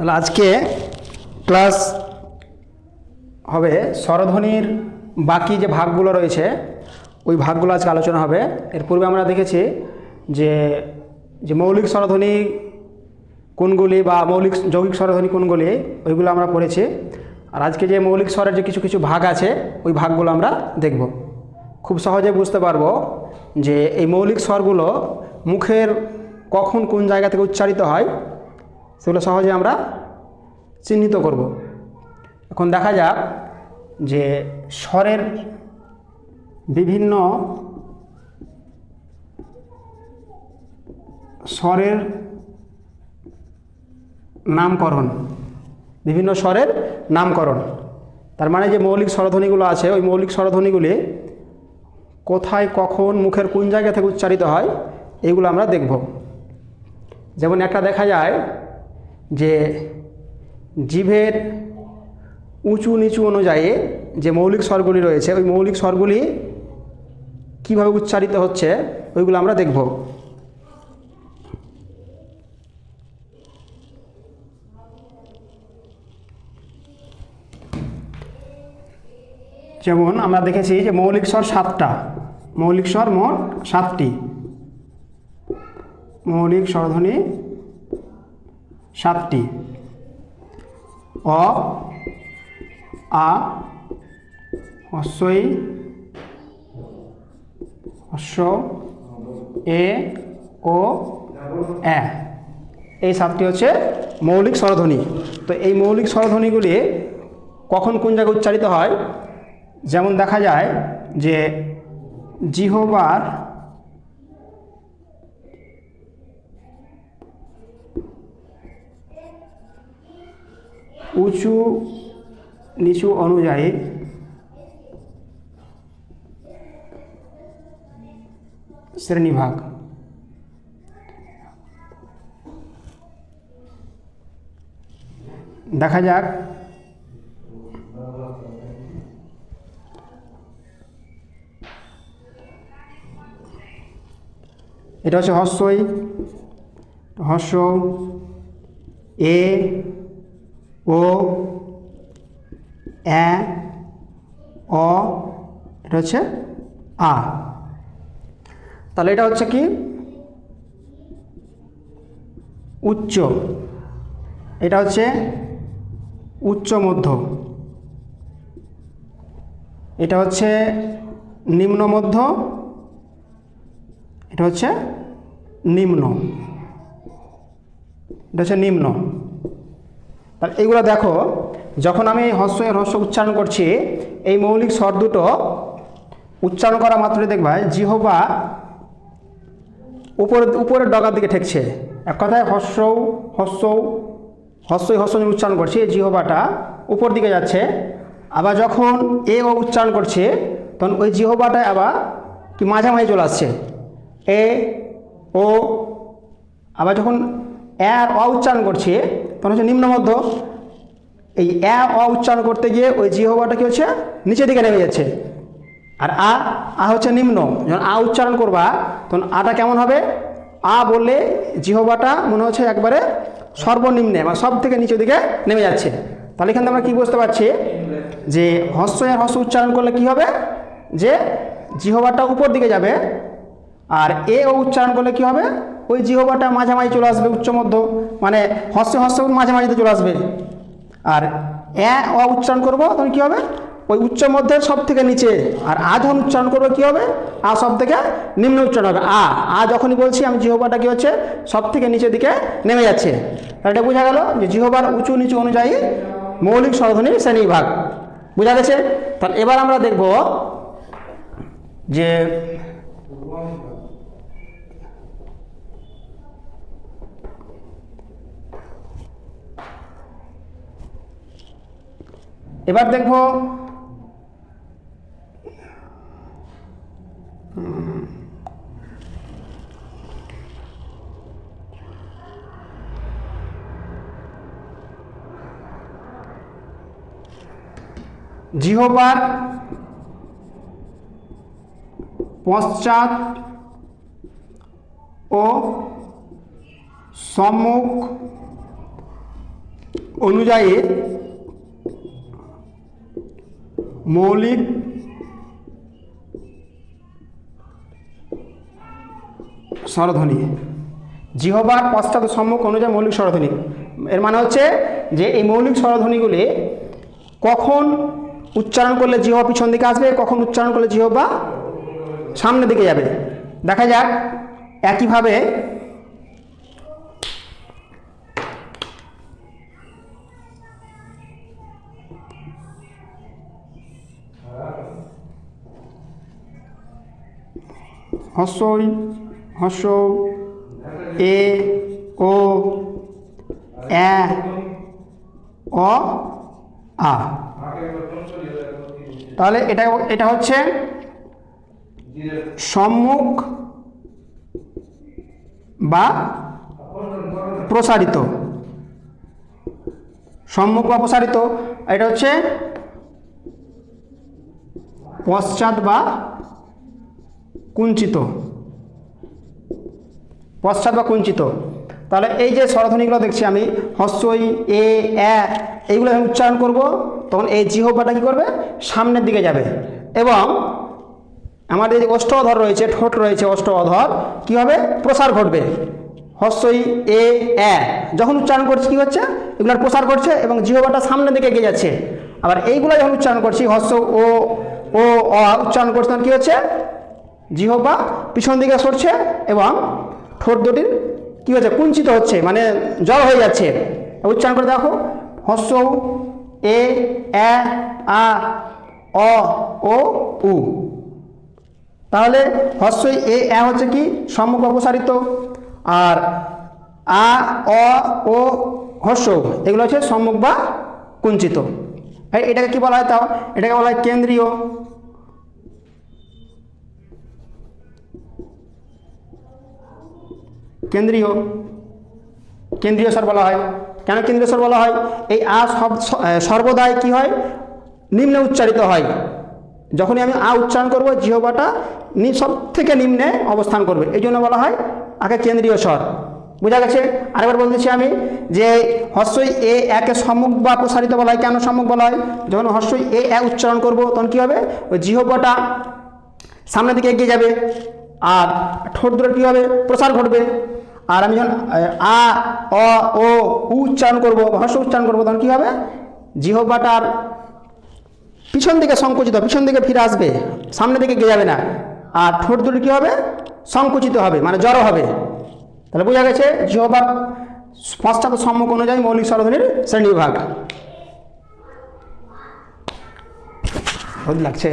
তাহলে আজকে ক্লাস হবে স্বরধ্বনির বাকি যে ভাগগুলো রয়েছে, ওই ভাগগুলো আজকে আলোচনা হবে। এর পূর্বে আমরা দেখেছি যে যে মৌলিক স্বরধ্বনি কোনগুলি বা মৌলিক যৌগিক স্বরধ্বনি কোনগুলি, ওইগুলো আমরা পড়েছি। আর আজকে যে মৌলিক স্বরের যে কিছু কিছু ভাগ আছে, ওই ভাগগুলো আমরা দেখব। খুব সহজে বুঝতে পারব যে এই মৌলিক স্বরগুলো মুখের কখন কোন জায়গা থেকে উচ্চারিত হয় সেগুলো সহজে আমরা চিহ্নিত করব। এখন দেখা যাক যে স্বরের বিভিন্ন স্বরের নামকরণ, বিভিন্ন স্বরের নামকরণ। তার মানে যে মৌলিক স্বরধ্বনিগুলো আছে, ওই মৌলিক স্বরধ্বনিগুলি কোথায়, কখন, মুখের কোন জায়গা থেকে উচ্চারিত হয়, এগুলো আমরা দেখব। যেমন একটা দেখা যায় যে জিভের উঁচু নিচু অনুযায়ী যে মৌলিক স্বরগুলি রয়েছে, ওই মৌলিক স্বরগুলি কীভাবে উচ্চারিত হচ্ছে, ওইগুলো আমরা দেখব। যেমন আমরা দেখেছি যে মৌলিক স্বর সাতটা। মৌলিক স্বর মোট সাতটি। মৌলিক স্বরধ্বনি সাতটি। অ, আ হস্যই হস্য এ, ও, এ। এই সাতটি হচ্ছে মৌলিক স্বরধ্বনি। তো এই মৌলিক স্বরধ্বনিগুলি কখন কোন জায়গায় উচ্চারিত হয়? যেমন দেখা যায় যে জিহবার উঁচু নিচু অনুযায়ী শ্রেণীভাগ। দেখা যাক। এটা হচ্ছে হস্যই। হস্য এ ও এ অ এটা হচ্ছে আ তাহলে এটা হচ্ছে কি? উচ্চ। এটা হচ্ছে উচ্চ মধ্য। এটা হচ্ছে নিম্ন মধ্য। এটা হচ্ছে নিম্ন। এটা হচ্ছে নিম্ন। তাহলে এইগুলো দেখো, যখন আমি হস্য এর হস্য উচ্চারণ করছি, এই মৌলিক স্বর দুটো উচ্চারণ করা মাত্রই দেখবা, জিহবা উপরে, উপরের ডগার দিকে ঠেকছে। এক কথায় হস্যৌ হস্যৌ, হস্যই হস্য উচ্চারণ করছি, এই জিহবাটা উপর দিকে যাচ্ছে। আবার যখন এ ও উচ্চারণ করছে, তখন ওই জিহবাটায় আবার কি মাঝামাঝি চলে আসছে। এ, ও, আবার যখন এ আর অ উচ্চারণ করছে তখন হচ্ছে নিম্ন মধ্য, এই এ অ উচ্চারণ করতে গিয়ে ওই জিহবাটা কি হচ্ছে? নিচের দিকে নেমে যাচ্ছে। আর আ আ হচ্ছে নিম্ন। যখন আ উচ্চারণ করবা, তখন আটা কেমন হবে? আ বললে জিহবাটা মনে হচ্ছে একবারে সর্বনিম্নে বা সব থেকে নিচের দিকে নেমে যাচ্ছে। তাহলে এখান আমরা কী বুঝতে পারছি? যে হস্য আর হস্য উচ্চারণ করলে কি হবে? যে জিহবাটা উপর দিকে যাবে, আর এ ও উচ্চারণ করলে কি হবে? ওই জিহবাটা মাঝামাঝি চলে আসবে উচ্চ মধ্য মানে হস্য হস্য মাঝামাঝিতে চলে আসবে। আর এ অ উচ্চারণ করব, তখন কী হবে? ওই উচ্চ মধ্যের সব থেকে নিচে, আর আ যখন উচ্চারণ করব কী হবে? আ সব থেকে নিম্ন উচ্চারণ হবে। আ আ যখনই বলছি আমি জিহবাটা কী হচ্ছে? সব থেকে নিচের দিকে নেমে যাচ্ছে। তাহলে এটা বোঝা গেল যে জিহবার উঁচু নিচু অনুযায়ী মৌলিক স্বরধ্বনির শ্রেণি ভাগ বোঝা গেছে? তাহলে এবার আমরা দেখব যে এবার দেখব। জিহবার পশ্চাৎ ও সম্মুখ অনুযায়ী মৌলিক স্বরধ্বনি জিহবার পশ্চাৎ সম্মুখ অনুযায়ী মৌলিক স্বরধ্বনি এর মানে হচ্ছে যে এই মৌলিক স্বরধ্বনিগুলি কখন উচ্চারণ করলে জিহবা পিছন দিকে আসবে, কখন উচ্চারণ করলে জিহবা সামনের দিকে যাবে। দেখা যাক একইভাবে হস্যই হস্য এ, ও, এ, অ, আ। তাহলে এটা এটা হচ্ছে সম্মুখ বা প্রসারিত। সম্মুখ বা প্রসারিত, এটা হচ্ছে পশ্চাৎ বা কুঞ্চিত। পশ্চাৎ বা কুঞ্চিত। তাহলে এই যে স্বরধ্বনিগুলো দেখছি আমি, হস্যই, এ এ, এইগুলো যখন উচ্চারণ করব, তখন এই জিহ্বাটা কী করবে? সামনের দিকে যাবে। এবং আমাদের যে অষ্ট অধর রয়েছে, ঠোঁট রয়েছে অষ্ট অধর কী হবে? প্রসার ঘটবে। হস্যই, এ এ, যখন উচ্চারণ করছি কী হচ্ছে? এগুলোর প্রসার ঘটছে এবং জিহ্বাটা সামনের দিকে এগিয়ে যাচ্ছে। আবার এইগুলো যখন উচ্চারণ করছি, হস্য, ও ও, অ, উচ্চারণ করছি তখন কী হচ্ছে? জিহ্বা পিছন দিকে সরছে এবং ঠোঁট দুটির কী হচ্ছে, কুঞ্চিত হচ্ছে মানে জল হয়ে যাচ্ছে। উচ্চারণ করে দেখো। হস্য, এ এ, আ, অ, ও, উ। তাহলে হস্যই এ এ হচ্ছে কি? সম্মুখ অপসারিত। আর আ, অ, ও, হস্য, এগুলো হচ্ছে সম্মুখ বা কুঞ্চিত। এটাকে কি বলা হয় তাও? এটাকে বলা হয় কেন্দ্রীয়। কেন্দ্রীয় কেন্দ্রীয় স্বর বলা হয়। কেন কেন্দ্রীয় স্বর বলা হয়? এই আ সব সর্বদাই কি হয়? নিম্নে উচ্চারিত হয়। যখনই আমি আ উচ্চারণ করব, জিহবাটা সব থেকে নিম্নে অবস্থান করবে। এই জন্য বলা হয় আগে কেন্দ্রীয় স্বর। বোঝা গেছে? আরেকবার বলতেছি আমি যে হর্ষই এ একে সম্মুখ বা প্রসারিত বলা হয়। কেন সম্মুখ বলা হয়? যখন হর্ষই এ এ উচ্চারণ করব, তখন কী হবে? ওই জিহবাটা সামনের দিকে এগিয়ে যাবে। আর ঠোঁট দুটো কী হবে? প্রসার ঘটবে। আর আমি যখন আ, অ, ও উচ্চারণ করব হর্ষ উচ্চারণ করব, তখন কী হবে? জিহ্বাটার পিছন দিকে সংকুচিত, পিছন দিকে ফিরে আসবে সামনের দিকে গিয়ে যাবে না। আর ঠোঁট দুটো কী হবে? সংকুচিত হবে মানে জড়ো হবে। তাহলে বোঝা গেছে জিহ্বার পশ্চাৎ সম্মুখ অনুযায়ী মৌলিক স্বরধ্বনির শ্রেণীবিভাগ। লাগছে।